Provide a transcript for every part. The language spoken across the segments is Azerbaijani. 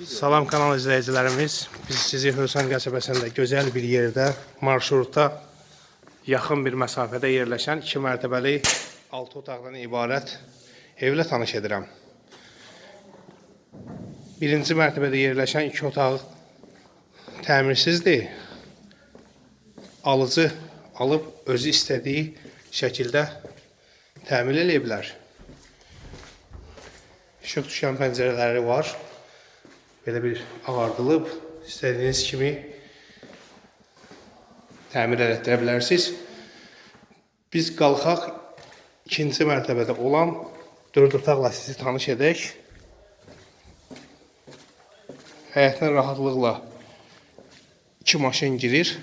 Salam kanal izləyicilərimiz. Biz sizi Hövsan qəsəbəsində gözəl bir yerdə, marşrutda yaxın bir məsafədə yerləşən 2 mərtəbəli 6 otaqdan ibarət evlə tanış edirəm. Birinci mərtəbədə yerləşən 2 otaq təmirsizdir. Alıcı alıb özü istədiyi şəkildə təmir eləyə bilər. İşıq düşən pəncərələri var. Belə bir ağardılıb, istədiyiniz kimi təmir elətdirə bilərsiniz. Biz qalxaq ikinci mərtəbədə olan dörd otaqla sizi tanış edək. Həyətinə rahatlıqla iki maşın girir.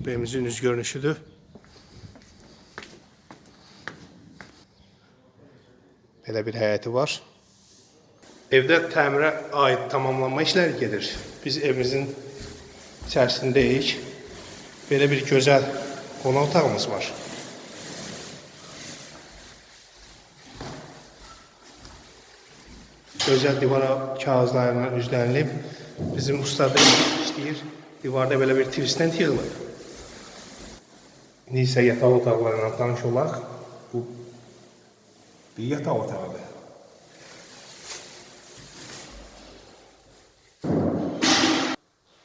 Bu evimizin üz görünüşüdür. Belə bir həyəti var. Evdə təmirə aid tamamlanma işləri gedir. Biz evimizin içərisindəyik. Belə bir gözəl qonaq otağımız var. Gözəl divara kağızlarla üzlənilib. Bizim ustada işləyir. Divarda belə bir tvistdən yığılıb. İndi isə yataq otaqlarıyla tanış olaq. Bu bir yataq otağıdır.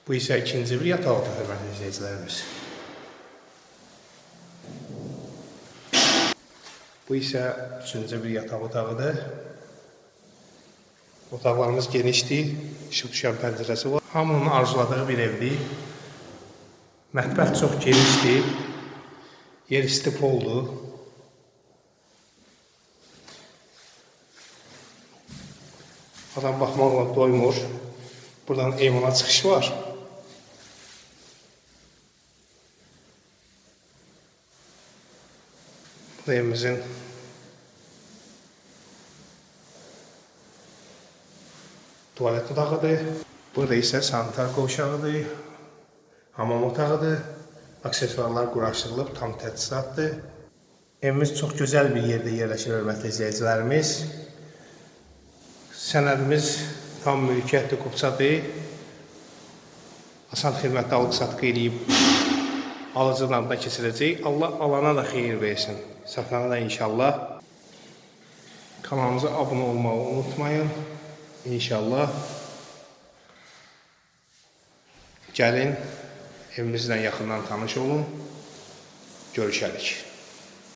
Bu isə ikinci bir yataq otağı, hörmətli izləyicilərimiz. Bu isə üçüncü bir yataq otağıdır. Otaqlarımız genişdir, işıq düşən pəncərəsi var. Hamının arzuladığı bir evdir. Mətbəx çox genişdir. Yer istipoldur. Adam baxmaqla doymur. Buradan eyvana çıxış var. Bu da evimizin tuvalet otağıdır. Burada isə sanitar qovşağıdır. Hamam otağıdır. Aksesuarlar quraşdırılıb, tam təchizatdır. Evimiz çox gözəl bir yerdə yerləşir, hörmətli izləyicilərimiz. Sənədimiz tam mülkiyyətli qupçadır. Asan xidmətdə alıq-satqı eləyib alıcının adına keçirəcək. Allah alana da xeyir versin. Satana da inşallah. Kanalımıza abunə olmağı unutmayın. İnşallah. Gəlin evimizlə yaxından tanış olun. Görüşərik.